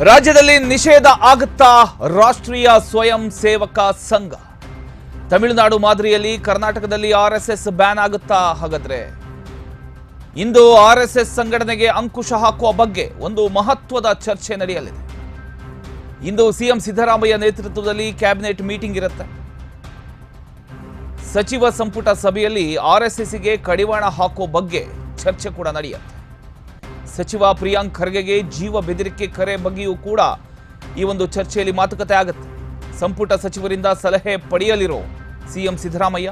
ರಾಜ್ಯದಲ್ಲಿ ನಿಷೇಧ ಆಗುತ್ತಾ? ರಾಷ್ಟ್ರೀಯ ಸ್ವಯಂ ಸೇವಕ ಸಂಘ. ತಮಿಳುನಾಡು ಮಾದರಿಯಲ್ಲಿ ಕರ್ನಾಟಕದಲ್ಲಿ ಆರ್ಎಸ್ಎಸ್ ಬ್ಯಾನ್ ಆಗುತ್ತಾ? ಹಾಗಾದ್ರೆ ಇಂದು ಆರ್ಎಸ್ಎಸ್ ಸಂಘಟನೆಗೆ ಅಂಕುಶ ಹಾಕುವ ಬಗ್ಗೆ ಒಂದು ಮಹತ್ವದ ಚರ್ಚೆ ನಡೆಯಲಿದೆ. ಇಂದು ಸಿಎಂ ಸಿದ್ದರಾಮಯ್ಯ ನೇತೃತ್ವದಲ್ಲಿ ಕ್ಯಾಬಿನೆಟ್ ಮೀಟಿಂಗ್ ಇರುತ್ತೆ. ಸಚಿವ ಸಂಪುಟ ಸಭೆಯಲ್ಲಿ ಆರ್ಎಸ್ಎಸ್ಗೆ ಕಡಿವಾಣ ಹಾಕುವ ಬಗ್ಗೆ ಚರ್ಚೆ ಕೂಡ ನಡೆಯುತ್ತೆ. ಸಚಿವ ಪ್ರಿಯಾಂಕ್ ಖರ್ಗೆಗೆ ಜೀವ ಬೆದರಿಕೆ ಕರೆ ಬಗ್ಗೆಯೂ ಕೂಡ ಈ ಒಂದು ಚರ್ಚೆಯಲ್ಲಿ ಮಾತುಕತೆ ಆಗುತ್ತೆ. ಸಂಪುಟ ಸಚಿವರಿಂದ ಸಲಹೆ ಪಡೆಯಲಿರೋ ಸಿಎಂ ಸಿದ್ದರಾಮಯ್ಯ,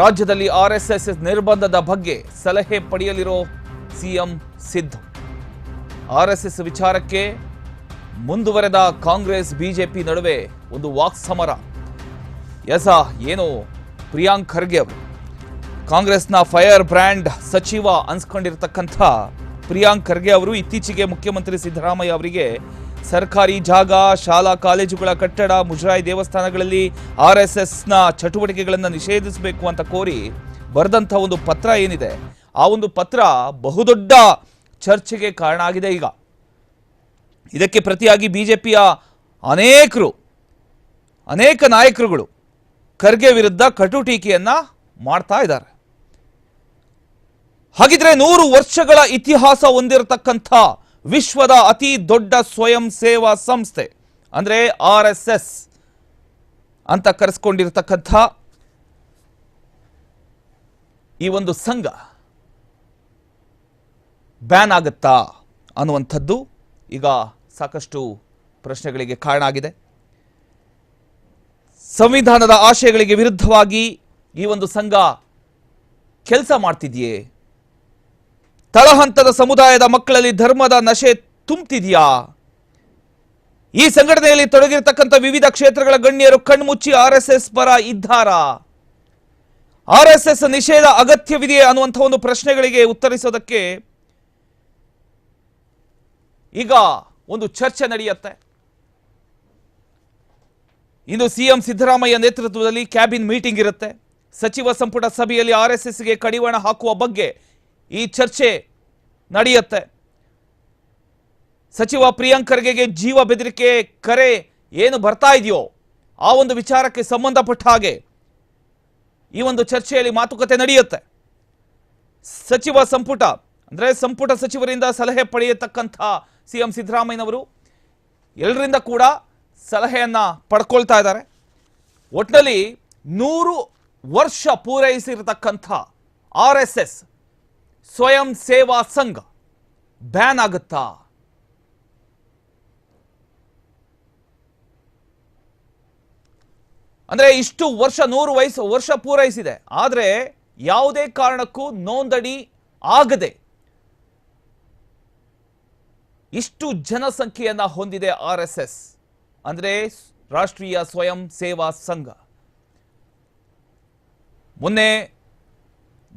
ರಾಜ್ಯದಲ್ಲಿ ಆರ್ಎಸ್ಎಸ್ ನಿರ್ಬಂಧದ ಬಗ್ಗೆ ಸಲಹೆ ಪಡೆಯಲಿರೋ ಸಿಎಂ ಸಿದ್ದು ಆರ್ಎಸ್ಎಸ್ ವಿಚಾರಕ್ಕೆ ಮುಂದುವರೆದ ಕಾಂಗ್ರೆಸ್, ಬಿಜೆಪಿ ನಡುವೆ ಒಂದು ವಾಕ್ಸಮರ. ಎಸ ಏನು ಪ್ರಿಯಾಂಕ್ ಖರ್ಗೆ ಅವರು? ಕಾಂಗ್ರೆಸ್ನ ಫೈರ್ ಬ್ರ್ಯಾಂಡ್ ಸಚಿವ ಅನ್ಸ್ಕೊಂಡಿರ್ತಕ್ಕಂಥ ಪ್ರಿಯಾಂಕ್ ಖರ್ಗೆ ಅವರು ಇತ್ತೀಚೆಗೆ ಮುಖ್ಯಮಂತ್ರಿ ಸಿದ್ದರಾಮಯ್ಯ ಅವರಿಗೆ ಸರ್ಕಾರಿ ಜಾಗ, ಶಾಲಾ, ಕಾಲೇಜುಗಳ ಕಟ್ಟಡ, ಮುಜರಾಯಿ ದೇವಸ್ಥಾನಗಳಲ್ಲಿ ಆರ್ ಎಸ್ ಎಸ್ನ ಚಟುವಟಿಕೆಗಳನ್ನು ನಿಷೇಧಿಸಬೇಕು ಅಂತ ಕೋರಿ ಬರೆದಂಥ ಒಂದು ಪತ್ರ ಏನಿದೆ, ಆ ಒಂದು ಪತ್ರ ಬಹುದೊಡ್ಡ ಚರ್ಚೆಗೆ ಕಾರಣ ಆಗಿದೆ ಈಗ. ಇದಕ್ಕೆ ಪ್ರತಿಯಾಗಿ ಬಿಜೆಪಿಯ ಅನೇಕರು, ಅನೇಕ ನಾಯಕರುಗಳು ಖರ್ಗೆ ವಿರುದ್ಧ ಕಟು ಟೀಕೆಯನ್ನ ಮಾಡ್ತಾ ಇದ್ದಾರೆ. ಹಾಗಿದ್ರೆ ನೂರು ವರ್ಷಗಳ ಇತಿಹಾಸ ಹೊಂದಿರತಕ್ಕಂಥ ವಿಶ್ವದ ಅತಿ ದೊಡ್ಡ ಸ್ವಯಂ ಸೇವಾ ಸಂಸ್ಥೆ, ಅಂದ್ರೆ ಆರ್ ಎಸ್ ಎಸ್ ಅಂತ ಕರೆಸ್ಕೊಂಡಿರ್ತಕ್ಕಂಥ ಈ ಒಂದು ಸಂಘ ಬ್ಯಾನ್ ಆಗುತ್ತಾ ಅನ್ನುವಂಥದ್ದು ಈಗ ಸಾಕಷ್ಟು ಪ್ರಶ್ನೆಗಳಿಗೆ ಕಾರಣ ಆಗಿದೆ. ಸಂವಿಧಾನದ ಆಶಯಗಳಿಗೆ ವಿರುದ್ಧವಾಗಿ ಈ ಒಂದು ಸಂಘ ಕೆಲಸ ಮಾಡ್ತಿದೆಯೇ? ತಳಹಂತದ ಸಮುದಾಯದ ಮಕ್ಕಳಲ್ಲಿ ಧರ್ಮದ ನಶೆ ತುಂಬ್ತಿದೆಯಾ? ಈ ಸಂಘಟನೆಯಲ್ಲಿ ತೊಡಗಿರತಕ್ಕಂಥ ವಿವಿಧ ಕ್ಷೇತ್ರಗಳ ಗಣ್ಯರು ಕಣ್ಮುಚ್ಚಿ ಆರ್ ಎಸ್ ಎಸ್ ಪರ ಇದ್ದಾರಾ? ಆರ್ ಎಸ್ ಎಸ್ ನಿಷೇಧ ಅಗತ್ಯವಿದೆಯೇ ಅನ್ನುವಂಥ ಒಂದು ಪ್ರಶ್ನೆಗಳಿಗೆ ಉತ್ತರಿಸೋದಕ್ಕೆ ಈಗ ಒಂದು ಚರ್ಚೆ ನಡೆಯುತ್ತೆ. ಇಂದು ಸಿಎಂ ಸಿದ್ದರಾಮಯ್ಯ ನೇತೃತ್ವದಲ್ಲಿ ಕ್ಯಾಬಿನ್ ಮೀಟಿಂಗ್ ಇರುತ್ತೆ. ಸಚಿವ ಸಂಪುಟ ಸಭೆಯಲ್ಲಿ ಆರ್ ಎಸ್ ಎಸ್ಗೆ ಕಡಿವಾಣ ಹಾಕುವ ಬಗ್ಗೆ ಈ ಚರ್ಚೆ ನಡೆಯುತ್ತೆ. ಸಚಿವ ಪ್ರಿಯಾಂಕ್ ಖರ್ಗೆಗೆ ಜೀವ ಬೆದರಿಕೆ, ಕರೆ ಏನು ಬರ್ತಾ ಇದೆಯೋ ಆ ಒಂದು ವಿಚಾರಕ್ಕೆ ಸಂಬಂಧಪಟ್ಟ ಹಾಗೆ ಈ ಒಂದು ಚರ್ಚೆಯಲ್ಲಿ ಮಾತುಕತೆ ನಡೆಯುತ್ತೆ. ಸಚಿವ ಸಂಪುಟ, ಅಂದ್ರೆ ಸಂಪುಟ ಸಚಿವರಿಂದ ಸಲಹೆ ಪಡೆಯತಕ್ಕಂಥ ಸಿ ಎಂ ಸಿದ್ದರಾಮಯ್ಯನವರು ಎಲ್ಲರಿಂದ ಕೂಡ ಸಲಹೆಯನ್ನು ಪಡ್ಕೊಳ್ತಾ ಇದ್ದಾರೆ. ಒಟ್ಟಿನಲ್ಲಿ ನೂರು ವರ್ಷ ಪೂರೈಸಿರತಕ್ಕಂಥ ಆರ್ ಎಸ್ ಎಸ್ ಸ್ವಯಂ ಸೇವಾ ಸಂಘ. ಬ್ಯಾನ್ ಆಗುತ್ತಾ? ಅಂದ್ರೆ ಇಷ್ಟು ವರ್ಷ, ನೂರು ವಯಸ್ಸು, ವರ್ಷ ಪೂರೈಸಿದೆ. ಆದರೆ ಯಾವುದೇ ಕಾರಣಕ್ಕೂ ನೋಂದಣಿ ಆಗದೆ ಇಷ್ಟು ಜನಸಂಖ್ಯೆಯನ್ನ ಹೊಂದಿದೆ ಆರ್ ಎಸ್ ಎಸ್. ಅಂದ್ರೆ ರಾಷ್ಟ್ರೀಯ ಸ್ವಯಂ ಸೇವಾ ಸಂಘ. ಮೊನ್ನೆ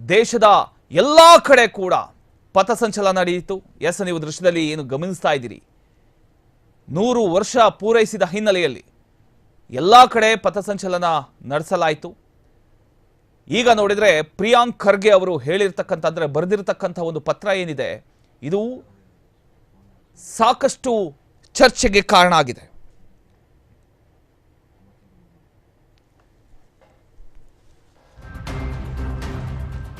ದೇಶದ ಎಲ್ಲಾ ಕಡೆ ಕೂಡ ಪಥಸಂಚಲನ ನಡೆಯಿತು. ಎಸ್, ನೀವು ದೃಶ್ಯದಲ್ಲಿ ಏನು ಗಮನಿಸ್ತಾ ಇದ್ದೀರಿ? ನೂರು ವರ್ಷ ಪೂರೈಸಿದ ಹಿನ್ನೆಲೆಯಲ್ಲಿ ಎಲ್ಲ ಕಡೆ ಪಥಸಂಚಲನ ನಡೆಸಲಾಯಿತು. ಈಗ ನೋಡಿದರೆ ಪ್ರಿಯಾಂಕ್ ಖರ್ಗೆ ಅವರು ಹೇಳಿರ್ತಕ್ಕಂಥ ಅಂದರೆ ಬರೆದಿರತಕ್ಕಂಥ ಒಂದು ಪತ್ರ ಏನಿದೆ, ಇದು ಸಾಕಷ್ಟು ಚರ್ಚೆಗೆ ಕಾರಣ ಆಗಿದೆ.